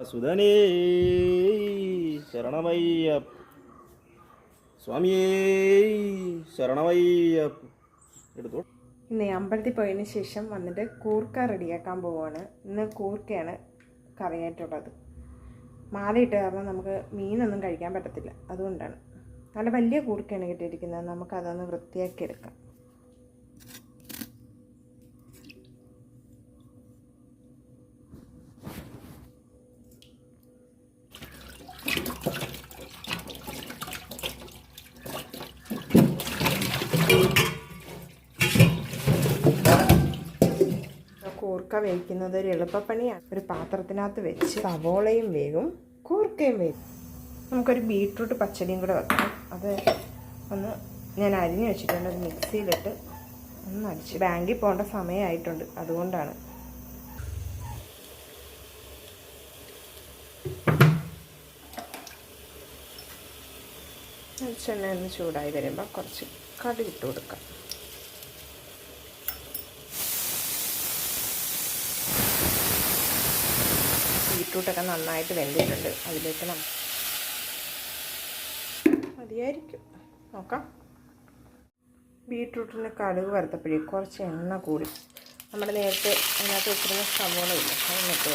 സുധനേ ശരണമയ്യപ്പ. സ്വാമിയേ ശരണമയ്യപ്പ. എടുത്തോ ഇന്ന് അമ്പലത്തിൽ പോയതിന് ശേഷം വന്നിട്ട് കൂർക്ക റെഡിയാക്കാൻ പോവാണ്. ഇന്ന് കൂർക്കയാണ് കറിയായിട്ടുള്ളത് മാലയിട്ട് കാരണം നമുക്ക് മീനൊന്നും കഴിക്കാൻ പറ്റത്തില്ല. അതുകൊണ്ടാണ്. നല്ല വലിയ കൂർക്കയാണ് കിട്ടിയിരിക്കുന്നത്. നമുക്കതൊന്ന് വൃത്തിയാക്കി എടുക്കാം. കൂർക്ക വേവിക്കുന്നത് ഒരു എളുപ്പപ്പണിയാണ്. ഒരു പാത്രത്തിനകത്ത് വെച്ച് സവോളയും വേകും കൂർക്കയും വേകും നമുക്കൊരു ബീട്രൂട്ട് പച്ചടിയും കൂടെ വെക്കാം. അത് ഒന്ന് ഞാൻ അരിഞ്ഞ് വെച്ചിട്ടുണ്ട്. അത് മിക്സിയിലിട്ട് ഒന്ന് അടിച്ച്. ബാങ്കിൽ പോകേണ്ട സമയമായിട്ടുണ്ട്. അതുകൊണ്ടാണ്. വെളിച്ചെണ്ണ ഒന്ന് ചൂടായി വരുമ്പോൾ കുറച്ച് കടുക് ഇട്ട് കൊടുക്കാം. ബീട്രൂട്ടൊക്കെ നന്നായിട്ട് വെന്തിട്ടുണ്ട്. അതിലേക്ക് നമ്മൾ മതിയായിരിക്കും. നോക്കാം. ബീട്രൂട്ടിന് കടുക് വറുത്തപ്പോഴേ കുറച്ച് എണ്ണ കൂടി. നമ്മുടെ നേരത്തെ അതിനകത്ത് വെച്ചിരുന്ന സവോള ഇല്ല അതൊന്ന് ഇട്ട്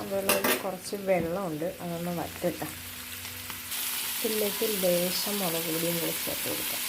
സവോളയിൽ കുറച്ച് വെള്ളമുണ്ട് അതൊന്ന് വറ്റട്ടെ. ഇതിലേക്ക് ലേശം മുളക് പൊടിയും കൂടി ചേർത്ത് കൊടുക്കാം.